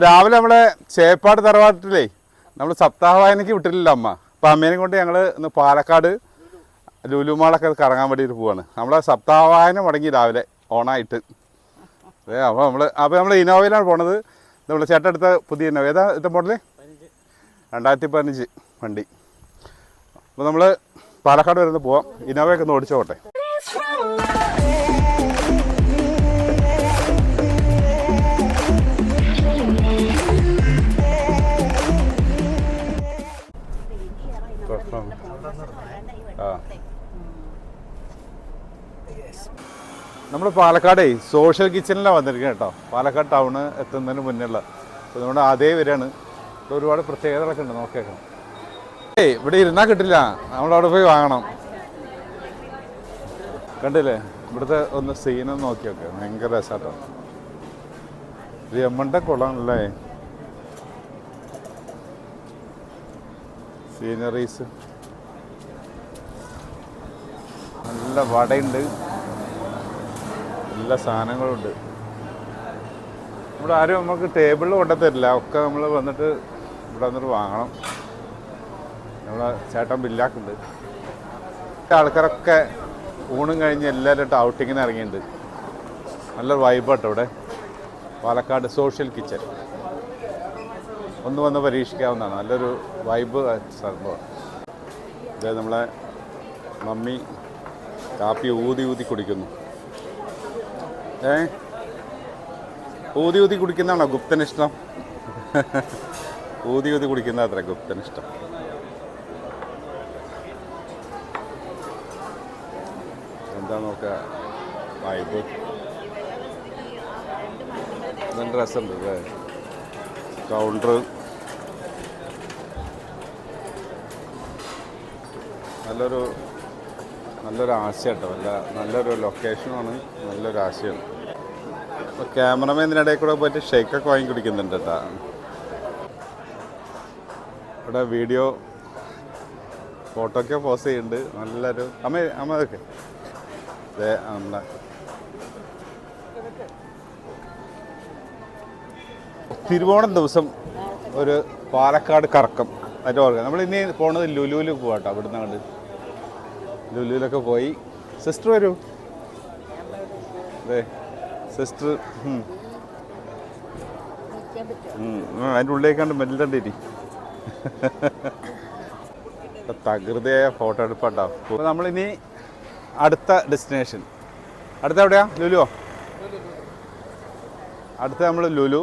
അപ്പോൾ രാവിലെ നമ്മളെ ചേപ്പാട് തറവാട്ടിലേ നമ്മൾ സപ്താഹ വായനയ്ക്ക് വിട്ടിട്ടില്ല അമ്മ. അപ്പോൾ അമ്മേനെ കൊണ്ട് ഞങ്ങൾ ഇന്ന് പാലക്കാട് ലുലുമാളൊക്കെ കറങ്ങാൻ വേണ്ടിയിട്ട് പോവാണ്. നമ്മളെ സപ്താഹ വായന മുടങ്ങി രാവിലെ ഓണായിട്ട്. അതെ അപ്പോൾ നമ്മൾ അപ്പോൾ നമ്മൾ ഇന്നോവയിലാണ് പോണത്. നമ്മൾ ചേട്ടൻ പുതിയ ഇന്നോവ. ഏതാ ഇത്ത മോഡൽ? രണ്ടായിരത്തി പതിനഞ്ച് വണ്ടി. അപ്പോൾ നമ്മൾ പാലക്കാട് വരുന്ന പോവാം. ഇന്നോവയൊക്കെ ഒന്ന് ഓടിച്ചു നമ്മൾ പാലക്കാടേ സോഷ്യൽ കിച്ചണിലാണ് വന്നിരിക്കുന്നത് കേട്ടോ. പാലക്കാട് ടൗണ് എത്തുന്നതിന് മുന്നുള്ള. അപ്പോൾ നമ്മുടെ അതേ വരെയാണ്. ഇവിടെ ഒരുപാട് പ്രത്യേകതകളൊക്കെ ഉണ്ട്. നോക്കിയേക്കാം ഏയ് ഇവിടെ ഇരുന്നാൽ കിട്ടില്ല. നമ്മളവിടെ പോയി വാങ്ങണം. കണ്ടില്ലേ? ഇവിടുത്തെ ഒന്ന് സീനൊന്ന് നോക്കിയൊക്കെ ഭയങ്കര രസമാട്ടോ രമണ്ട കുളമാണല്ലേ സീനറീസ് നല്ല വടയുണ്ട്. എല്ലാ സാധനങ്ങളുണ്ട്. ഇവിടെ ആരും നമുക്ക് ടേബിളിൽ കൊണ്ടുതരില്ല ഒക്കെ നമ്മൾ വന്നിട്ട് ഇവിടെ വന്നിട്ട് വാങ്ങണം. നമ്മളെ ചേട്ടൻ ബില്ലാക്കുന്നുണ്ട്. ആൾക്കാരൊക്കെ ഊണും കഴിഞ്ഞ് എല്ലാവരും ഔട്ടിങ്ങിന് ഇറങ്ങിയിട്ടുണ്ട്. നല്ലൊരു വൈബാട്ടോ ഇവിടെ. പാലക്കാട് സോഷ്യൽ കിച്ചൺ ഒന്ന് വന്ന് പരീക്ഷിക്കാവുന്നതാണ്. നല്ലൊരു വൈബ് സംഭവം. ഇത് നമ്മളെ മമ്മി കാപ്പി ഊതി ഊതി കുടിക്കുന്നു. ഏ? ഊതി ഊതി കുടിക്കുന്നതാണോ ഗുപ്തനിഷ്ടം ഊതി ഊതി കുടിക്കുന്ന അത്ര ഗുപ്തനിഷ്ടം എന്താ നോക്കുക വൈബ് നല്ല രസമുണ്ട് അല്ലേ കൗണ്ടർ നല്ലൊരു നല്ലൊരു ആശയം കേട്ടോ നല്ല നല്ലൊരു ലൊക്കേഷനാണ് നല്ലൊരു ആശയമാണ് അപ്പോൾ ക്യാമറമാൻ കൂടെ പോയിട്ട് ഷേക്കൊക്കെ വാങ്ങി കുടിക്കുന്നുണ്ട് കേട്ടോ ഇവിടെ വീഡിയോ ഫോട്ടോ പോസ് ചെയ്യുന്നുണ്ട്. നല്ലൊരു അമ്മ അമ്മ അതൊക്കെ അതെ തിരുവോണം ദിവസം ഒരു പാലക്കാട് കറക്കം. അതിന്റെ ഓർക്കുക നമ്മൾ ഇനി പോണത് ലുലുവിൽ പോകാം കേട്ടോ അവിടുന്ന് കണ്ട് ലുലുവിലൊക്കെ പോയി. സിസ്റ്റർ വരൂ. അതെ സിസ്റ്റർ അതിന്റെ ഉള്ളിലേക്കാണ്ട് മെല്ലണ്ടിരി തകൃതയായ ഫോട്ടോ എടുപ്പാട്ടോ. അപ്പോൾ നമ്മളിനി അടുത്ത ഡെസ്റ്റിനേഷൻ അടുത്ത എവിടെയാ ലുലുവോ? അടുത്ത നമ്മൾ ലുലു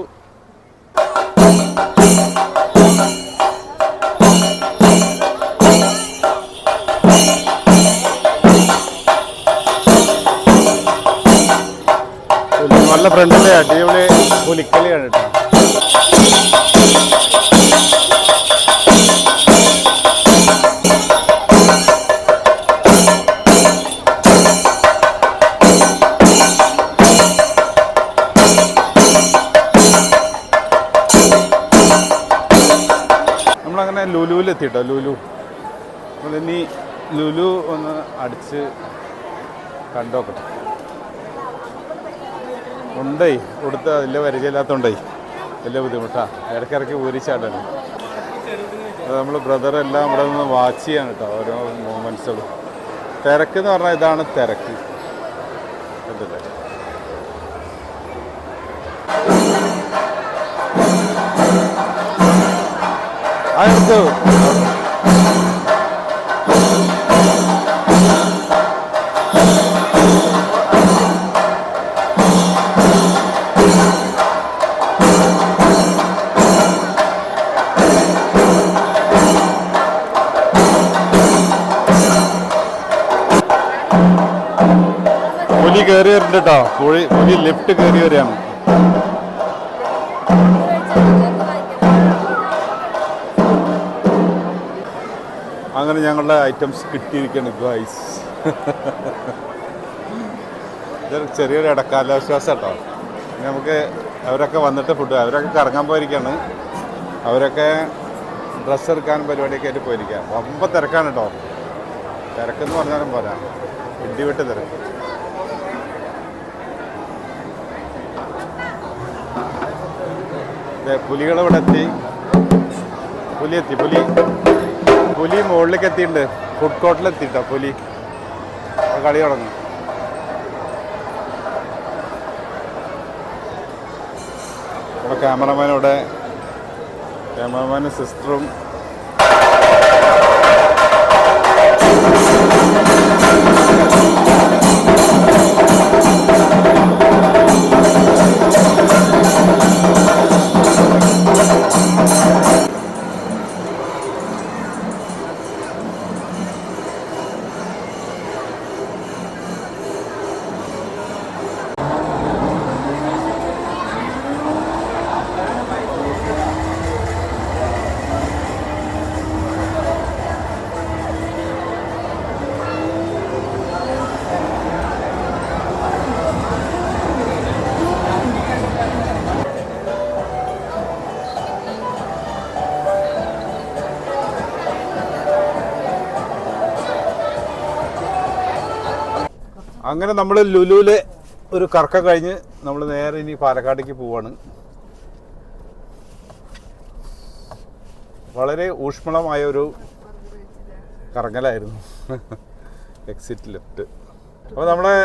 നല്ല ഫ്രണ്ടിലെ അടിപൊളി പുലിക്കളിയാണ് കേട്ടോ. നമ്മളങ്ങനെ ലുലുവിൽ എത്തിട്ടോ ലുലു. നമ്മളിനി ലുലു ഒന്ന് അടിച്ച് കണ്ടോക്കട്ടെ. ഉണ്ടേ കൊടുത്ത വലിയ പരിചയമില്ലാത്തതുകൊണ്ടേ വലിയ ബുദ്ധിമുട്ടാണ് ഇടയ്ക്കിടയ്ക്ക് ഊരിച്ചാട്ടാണ് അത് നമ്മൾ ബ്രദറെല്ലാം ഇവിടെ നിന്ന് വാച്ച് ചെയ്യാണ് കേട്ടോ ഓരോ മൂമെന്റ്സുകളും തിരക്ക് എന്ന് പറഞ്ഞാൽ ഇതാണ് തിരക്ക്. കണ്ടില്ലേ? അതെടുത്തു കയറി വരുന്നുണ്ട് കേട്ടോ പുലി പുലി ലിഫ്റ്റ് കയറി വരികയാണ്. അങ്ങനെ ഞങ്ങളുടെ ഐറ്റംസ് കിട്ടിയിരിക്കുകയാണ് ഗൈസ് ഇതൊരു ചെറിയൊരു ഇടക്കാലാശ്വാസം കേട്ടോ നമുക്ക് അവരൊക്കെ വന്നിട്ട് ഫുഡ് അവരൊക്കെ കറങ്ങാൻ പോയിരിക്കുകയാണ് അവരൊക്കെ ഡ്രസ്സ് എടുക്കാൻ പരിപാടിയൊക്കെ ആയിട്ട് പോയിരിക്കുക വമ്പ തിരക്കാണ് കേട്ടോ തിരക്കെന്ന് പറഞ്ഞാലും പോരാ. ഇടിവിട്ട് തിരക്ക്. പുലികളിവിടെ എത്തി. പുലി എത്തി പുലി. പുലി മുകളിലേക്ക് എത്തിയിട്ടുണ്ട്. ഫുഡ് കോർട്ടിൽ എത്തിയിട്ടോ പുലി. കളി തുടങ്ങും. ഇവിടെ ക്യാമറമാനോടെ ക്യാമറമാനും സിസ്റ്ററും അങ്ങനെ നമ്മൾ ലുലുവിലെ ഒരു കറക്കം കഴിഞ്ഞ് നമ്മൾ നേരെ ഇനി പാലക്കാട്ടേക്ക് പോവാണ്. വളരെ ഊഷ്മളമായ ഒരു കറങ്ങലായിരുന്നു. എക്സിറ്റ് ലെഫ്റ്റ് അപ്പോൾ നമ്മളെ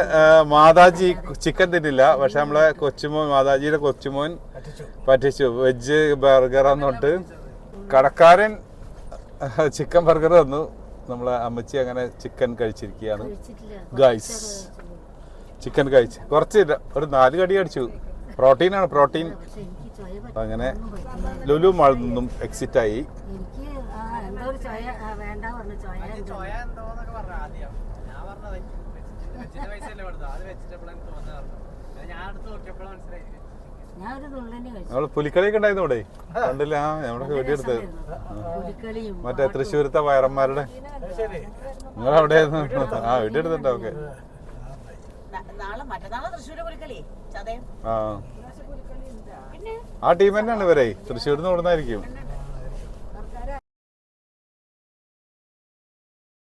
മാതാജി ചിക്കൻ തിന്നില്ല. പക്ഷെ നമ്മളെ കൊച്ചുമോൻ മാതാജിയുടെ കൊച്ചുമോൻ പറ്റിച്ചു. വെജ് ബർഗർ എന്നിട്ട് കടക്കാരൻ ചിക്കൻ ബർഗർ തന്നു. നമ്മളെ അമ്മച്ചി അങ്ങനെ ചിക്കൻ കഴിച്ചിരിക്കുകയാണ്. ഗൈസ് ചിക്കൻ കഴിച്ച്. കുറച്ച് ഒരു നാല് കടി അടിച്ചു. പ്രോട്ടീനാണ് പ്രോട്ടീൻ അങ്ങനെ ലുലു മാളിൽ നിന്നും എക്സിറ്റ് ആയി. ഞാൻ അടുത്ത് നോക്കിയപ്പോഴാണ് മനസ്സിലായി നമ്മൾ പുലിക്കളിയൊക്കെ ഉണ്ടായിരുന്നു ഇവിടെ കണ്ടില്ല ആ നമ്മുടെ വെടിയെടുത്ത്. പുലിക്കളിയും മറ്റേ തൃശ്ശൂരത്തെ വയറന്മാരുടെ. നിങ്ങൾ അവിടെ ആ വെടിയെടുത്തിട്ടോ ഓക്കെ നാളെ മറ്റന്നാളെ തൃശ്ശൂര് പുലിക്കളി. ചതയം. ആ. ആ ടീം തന്നെയാണ് ഇവരെ. തൃശ്ശൂരിൽ നിന്ന് കൊടുന്നായിരിക്കും